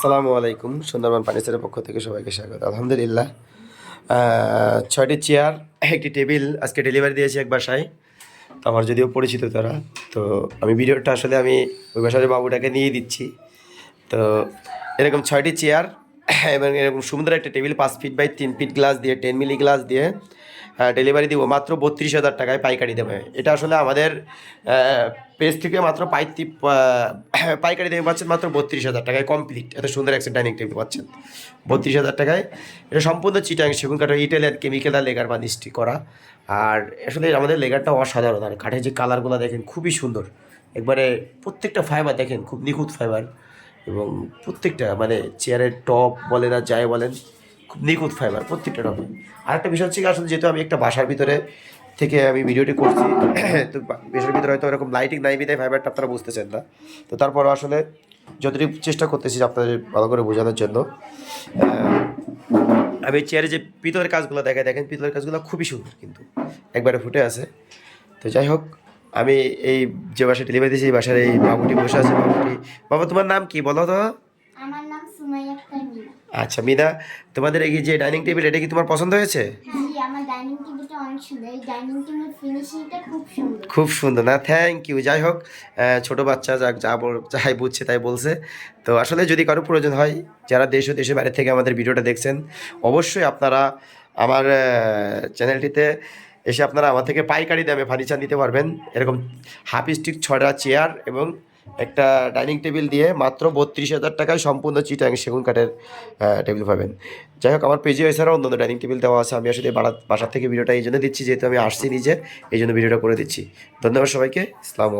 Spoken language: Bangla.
আসসালামু আলাইকুম, সুন্দরবন ফার্নিচারের পক্ষ থেকে সবাইকে স্বাগত। আলহামদুলিল্লাহ ছয়টি চেয়ার, একটি টেবিল আজকে ডেলিভারি দিয়েছি এক বাসায়। তো আমার যদিও পরিচিত তারা, তো আমি ভিডিওটা আসলে আমি ওই বাসার বাবুটাকে নিয়ে দিচ্ছি। তো এরকম ছয়টি চেয়ার এবং এরকম সুন্দর একটা টেবিল, পাঁচ ফিট বাই তিন ফিট গ্লাস দিয়ে টেন মিলি গ্লাস দিয়ে ডেলিভারি দিব মাত্র বত্রিশ হাজার টাকায় পাইকারি দেবে। এটা আসলে আমাদের পেজ থেকে মাত্র পাইতি পাইকারি দেবে পাচ্ছেন মাত্র বত্রিশ হাজার টাকায় কমপ্লিট এত সুন্দর একটা ডাইনিং টেবিল পাচ্ছেন। বত্রিশ হাজার টাকায়। এটা সম্পূর্ণ চিটাং সেগুন কাঠের ইটালিয়ান কেমিক্যাল আর লেগার বানিশটি করা। আর আসলে আমাদের লেগারটা অসাধারণ। আর কাঠের যে কালারগুলো দেখেন, খুবই সুন্দর। একবারে প্রত্যেকটা ফাইবার দেখেন, খুব নিখুঁত ফাইবার এবং প্রত্যেকটা মানে চেয়ারের টপ বলেন আর যাই বলেন, খুব নিখুঁত ফাইবার প্রত্যেকটা টপে আর একটা বিষয় হচ্ছে আসলে যেহেতু আমি একটা বাসার ভিতরে থেকে আমি ভিডিওটি করছি, তো বাসার ভিতরে হয়তো এরকম লাইটিং নাই বিদায় ফাইবারটা আপনারা বুঝতেছেন না। তো তারপর আসলে যতটুকু চেষ্টা করতেছি আপনাদের ভালো করে বোঝানোর জন্য আমি চেয়ারে যে পিতলের কাজগুলো দেখে দেখেন পিতলের কাজগুলো খুবই সুন্দর কিন্তু, একবারে ফুটে আছে। তো যাই হোক আমি এই যে বাসায় ডেলিভারি দিয়েছি এই বাসার এই বাবুটি বসে আছে বাবুটি বাবা তোমার নাম কি? বলো তো। আমার নাম সুমাইয়া আচ্ছা মিনা তোমাদের এই যে ডাইনিং টেবিল এটা কি তোমার পছন্দ হয়েছে? ফিনিশিংটা খুব সুন্দর। না থ্যাংক ইউ যাই হোক ছোট বাচ্চা যা যা যাই বুঝছে তাই বলছে। তো আসলে যদি কারও প্রয়োজন হয় যারা দেশ ও দেশের বাইরে থেকে আমাদের ভিডিওটা দেখছেন অবশ্যই আপনারা আমার চ্যানেলটিতে এসে আপনারা আমার থেকে পাইকারি দামে ফার্নিচার নিতে পারবেন। এরকম হাফ স্টিক ছটা চেয়ার এবং একটা ডাইনিং টেবিল দিয়ে মাত্র বত্রিশ হাজার টাকায় সম্পূর্ণ চিটাং সেগুন কাঠের টেবিল পাবেন। যাই হোক, আমার পেজে এছাড়াও অন্য ডাইনিং টেবিল দেওয়া আছে। আমি আসলে বাসার থেকে ভিডিওটা এই জন্য দিচ্ছি, যেহেতু আমি আসছি নিজে, এই জন্য ভিডিওটা করে দিচ্ছি। ধন্যবাদ সবাইকে। ইসলাম